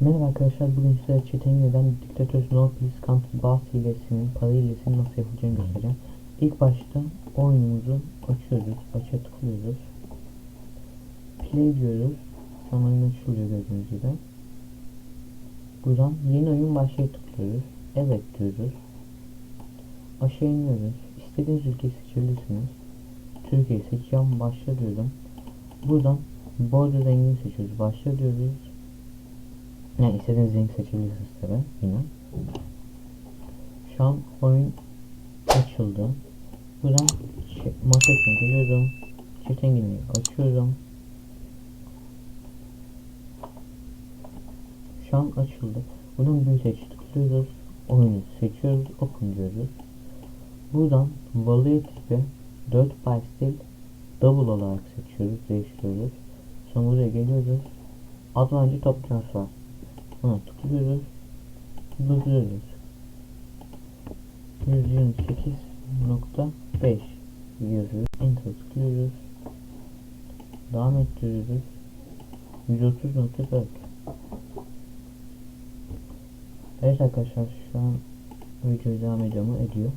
Merhaba arkadaşlar bugün size Çetengi'den Diktatör No Peace Country Boss hilesinin para hilesinin nasıl yapılacağını göstereceğim. İlk başta oyunumuzu açıyoruz. Açığa tıklıyoruz. Play diyoruz. Sonra oyun açılıyor gördüğünüz gibi. Buradan yeni oyun başlaya tıklıyoruz. Evet diyoruz. Aşağı iniyoruz. İstediğiniz ülkeyi seçebilirsiniz. Türkiye seçeceğim. Başla diyorum. Buradan border rengini seçiyoruz. Başla diyoruz. Yani istediğiniz renk seçebilirsiniz tabi yine. Şu an oyun açıldı. Buradan şey, masasına geliyorum. Çift engelini açıyorum. Şu an açıldı. Buradan büyüteç tıklıyoruz. Oyunu seçiyoruz. Open diyoruz. Buradan value tipi 4 byte stil double olarak seçiyoruz. Değiştiriyoruz. Sonra buraya geliyoruz. Adı önce top transfer. Buna tıklıyoruz. Buluyoruz. 128.5 yazıyoruz. Enter tıklıyoruz. Devam ettiriyoruz. 130.4 Evet arkadaşlar şu an videoyu devam ediyor mu? Ediyor.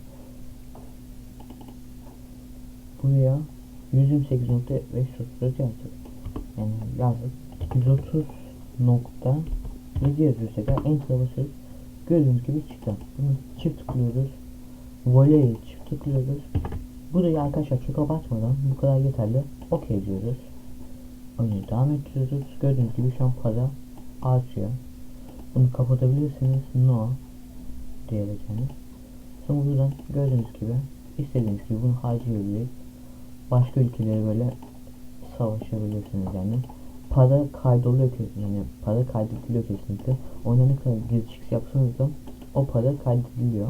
Buraya 128.5 yazdık. Yani yazdık. 130 nokta 7 yazıyor tekrar enter basıyoruz. Gördüğünüz gibi çıktı. Bunu çift tıklıyoruz. Voley çift tıklıyoruz. Burayı arkadaşlar çok abartmadan bu kadar yeterli. OK diyoruz. Oyunu devam ettiriyoruz. Gördüğünüz gibi şu an para artıyor. Bunu kapatabilirsiniz. No diyerek yani. Sonra buradan gördüğünüz gibi istediğiniz gibi bunu harcayabilir. Başka ülkelere böyle savaşabilirsiniz yani para kaydoluyor yani para kaydediliyor kesinlikle. Oyuna ne kadar gizli çıkış yapsanız da o para kaydediliyor.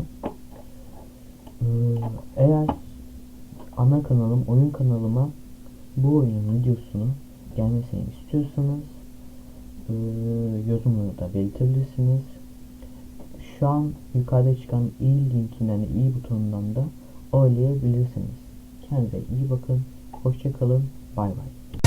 Ee, eğer ana kanalım, oyun kanalıma bu oyunun videosunu gelmesini istiyorsanız e, yorumlarda belirtebilirsiniz. Şu an yukarıda çıkan i linkinden de i butonundan da oylayabilirsiniz. Kendinize iyi bakın. Hoşça kalın. Bay bay.